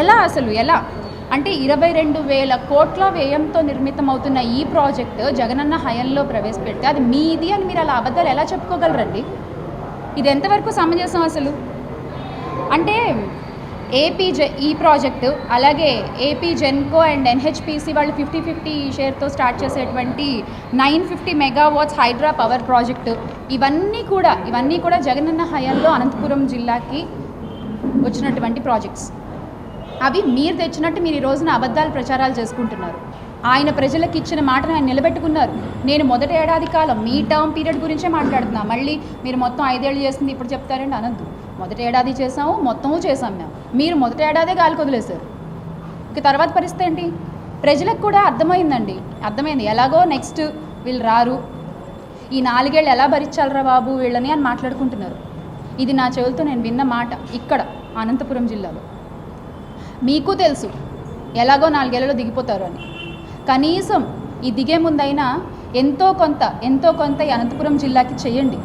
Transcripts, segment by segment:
ఎలా అసలు ఎలా? అంటే ఇరవై రెండు వేల కోట్ల వ్యయంతో నిర్మితమవుతున్న ఈ ప్రాజెక్ట్ జగనన్న హయంలో ప్రవేశపెడితే అది మీది అని మీరు అలా అబద్ధాలు ఎలా చెప్పుకోగలరండి? ఇది ఎంతవరకు సమంజసం అసలు? అంటే ఏపీ జె ఈ ప్రాజెక్టు అలాగే ఏపీ జెన్కో అండ్ ఎన్హెచ్పిసి వాళ్ళు ఫిఫ్టీ ఫిఫ్టీ షేర్తో స్టార్ట్ చేసేటువంటి nine fifty megawatts hydro power project ఇవన్నీ కూడా ఇవన్నీ కూడా జగనన్న హయాంలో అనంతపురం జిల్లాకి వచ్చినటువంటి ప్రాజెక్ట్స్. అవి మీరు తెచ్చినట్టు మీరు ఈ రోజున అబద్ధాలు ప్రచారాలు చేసుకుంటున్నారు. ఆయన ప్రజలకు ఇచ్చిన మాటను ఆయన నిలబెట్టుకున్నారు. నేను మొదటి ఏడాది కాలం మీ టర్మ్ పీరియడ్ గురించే మాట్లాడుతున్నా. మళ్ళీ మీరు మొత్తం ఐదేళ్ళు చేసింది ఇప్పుడు చెప్తారండి అనద్దు. మొదటి ఏడాది చేసాము మొత్తము చేసాం మేము. మీరు మొదటి ఏడాదే గాలి కొదిలేశారు. ఇక తర్వాత పరిస్థితి ఏంటి? ప్రజలకు కూడా అర్థమైందండి. అర్థమైంది. ఎలాగో నెక్స్ట్ వీళ్ళు రారు. ఈ నాలుగేళ్ళు ఎలా భరించాలరా బాబు వీళ్ళని అని మాట్లాడుకుంటున్నారు. ఇది నా చెవులతో నేను విన్న మాట ఇక్కడ అనంతపురం జిల్లాలో. మీకు తెలుసు. ఎలాగో నాలుగేళ్ళలో దిగిపోతారు అని. కనీసం ఈ దిగే ముందైనా ఎంతో కొంత ఎంతో కొంత ఈ అనంతపురం జిల్లాకి చేయండి.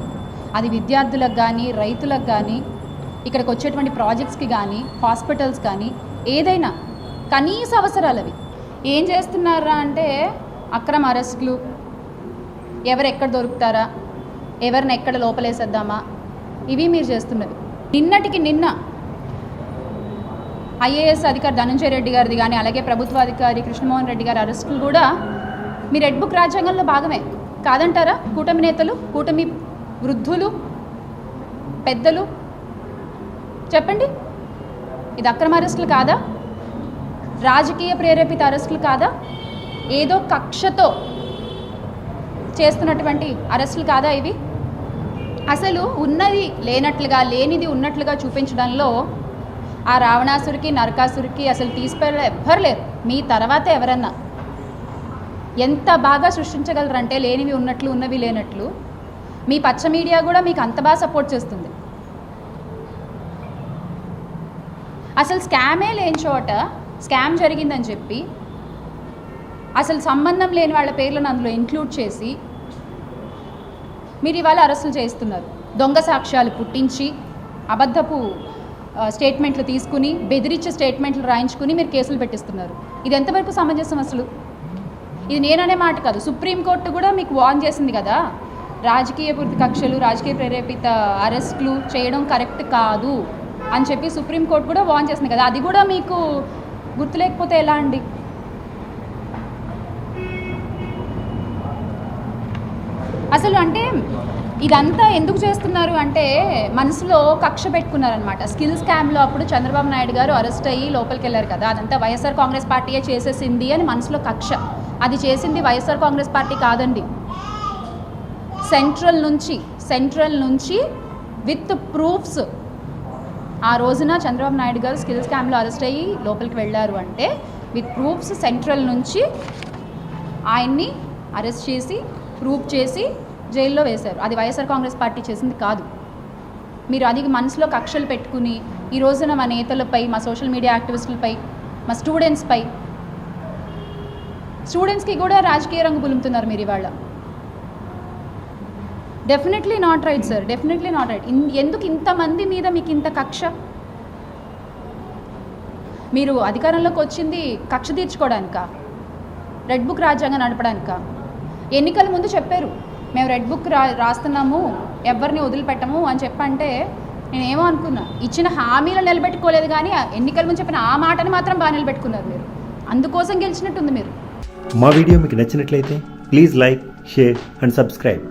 అది విద్యార్థులకు కానీ రైతులకు కానీ ఇక్కడికి వచ్చేటువంటి ప్రాజెక్ట్స్కి కానీ హాస్పిటల్స్ కానీ ఏదైనా కనీస అవసరాలు అవి. ఏం చేస్తున్నారా అంటే అక్రమ అరెస్టులు. ఎవరు ఎక్కడ దొరుకుతారా? ఎవరిని ఎక్కడ లోపలేసేద్దామా? ఇవి మీరు చేస్తున్నది. నిన్నటికి నిన్న ఐఏఎస్ అధికారి ధనంజయ రెడ్డి గారిది కానీ అలాగే ప్రభుత్వ అధికారి కృష్ణమోహన్ రెడ్డి గారి అరెస్టులు కూడా మీ రెడ్ బుక్ రాజ్యాంగంలో భాగమే. కాదంటారా? కూటమి నేతలు కూటమి వృద్ధులు పెద్దలు? చెప్పండి. ఇది అక్రమ అరెస్టులు కాదా? రాజకీయ ప్రేరేపిత అరెస్టులు కాదా? ఏదో కక్షతో చేస్తున్నటువంటి అరెస్టులు కాదా ఇవి? అసలు ఉన్నది లేనట్లుగా లేనిది ఉన్నట్లుగా చూపించడంలో ఆ రావణాసురికి నరకాసురికి అసలు తీసిపోయే ఎవ్వరు లేరు మీ తర్వాత ఎవరన్నా? ఎంత బాగా సృష్టించగలరంటే లేనివి ఉన్నట్లు ఉన్నవి లేనట్లు మీ పచ్చ మీడియా కూడా మీకు అంత బాగా సపోర్ట్ చేస్తుంది. అసలు స్కామే లేని చోట స్కామ్ జరిగిందని చెప్పి అసలు సంబంధం లేని వాళ్ళ పేర్లను అందులో ఇంక్లూడ్ చేసి మీరు ఇవాళ అరెస్టులు చేస్తున్నారు దొంగ సాక్ష్యాలు పుట్టించి అబద్ధపు స్టేట్మెంట్లు తీసుకుని బెదిరించే స్టేట్మెంట్లు రాయించుకుని మీరు కేసులు పెట్టిస్తున్నారు. ఇది ఎంతవరకు సమంజసం అసలు? ఇది నేననే మాట కాదు. సుప్రీంకోర్టు కూడా మీకు వార్న్ చేసింది కదా? రాజకీయ కక్షలు రాజకీయ ప్రేరేపిత అరెస్టులు చేయడం కరెక్ట్ కాదు అని చెప్పి సుప్రీంకోర్టు కూడా వార్న్ చేసింది కదా? అది కూడా మీకు గుర్తులేకపోతే ఎలా అండి? అసలు అంటే ఇదంతా ఎందుకు చేస్తున్నారు అంటే మనసులో కక్ష పెట్టుకున్నారనమాట స్కిల్ స్కామ్లో అప్పుడు చంద్రబాబు నాయుడు గారు అరెస్ట్ అయ్యి లోపలికి వెళ్ళారు కదా. అదంతా వైఎస్ఆర్ కాంగ్రెస్ పార్టీయే చేసేసింది అని మనసులో కక్ష. అది చేసింది వైఎస్ఆర్ కాంగ్రెస్ పార్టీ కాదండి. సెంట్రల్ నుంచి సెంట్రల్ నుంచి విత్ ప్రూఫ్స్ ఆ రోజున చంద్రబాబు నాయుడు గారు స్కిల్ స్కామ్లో అరెస్ట్ అయ్యి లోపలికి వెళ్ళారు అంటే విత్ ప్రూఫ్స్ సెంట్రల్ నుంచి ఆయన్ని అరెస్ట్ చేసి ప్రూఫ్ చేసి జైల్లో వేశారు. అది వైఎస్ఆర్ కాంగ్రెస్ పార్టీ చేసింది కాదు. మీరు అది మనసులో కక్షలు పెట్టుకుని ఈ రోజున మా నేతలపై మా సోషల్ మీడియా యాక్టివిస్టులపై మా స్టూడెంట్స్పై స్టూడెంట్స్కి కూడా రాజకీయ రంగు పులుముతున్నారు మీరు ఇవాళ. Definitely not right sir definitely not right ఎందుకు ఇంతమంది మీద మీకు ఇంత కక్ష? మీరు అధికారంలోకి వచ్చింది కక్ష తీర్చుకోవడానికా రెడ్ బుక్ రాజ్యాంగం నడపడానిక? ఎన్నికల ముందు చెప్పారు. మేము రెడ్ బుక్ రా రాస్తున్నాము ఎవరిని వదిలిపెట్టము అని చెప్పంటే నేనేమో అనుకున్నా ఇచ్చిన హామీలు నిలబెట్టుకోలేదు కానీ ఎన్నికల ముందు చెప్పిన ఆ మాటని మాత్రం బాగా నిలబెట్టుకున్నారు మీరు. అందుకోసం గెలిచినట్టుంది మీరు. మా వీడియో మీకు నచ్చినట్లయితే please like share and subscribe.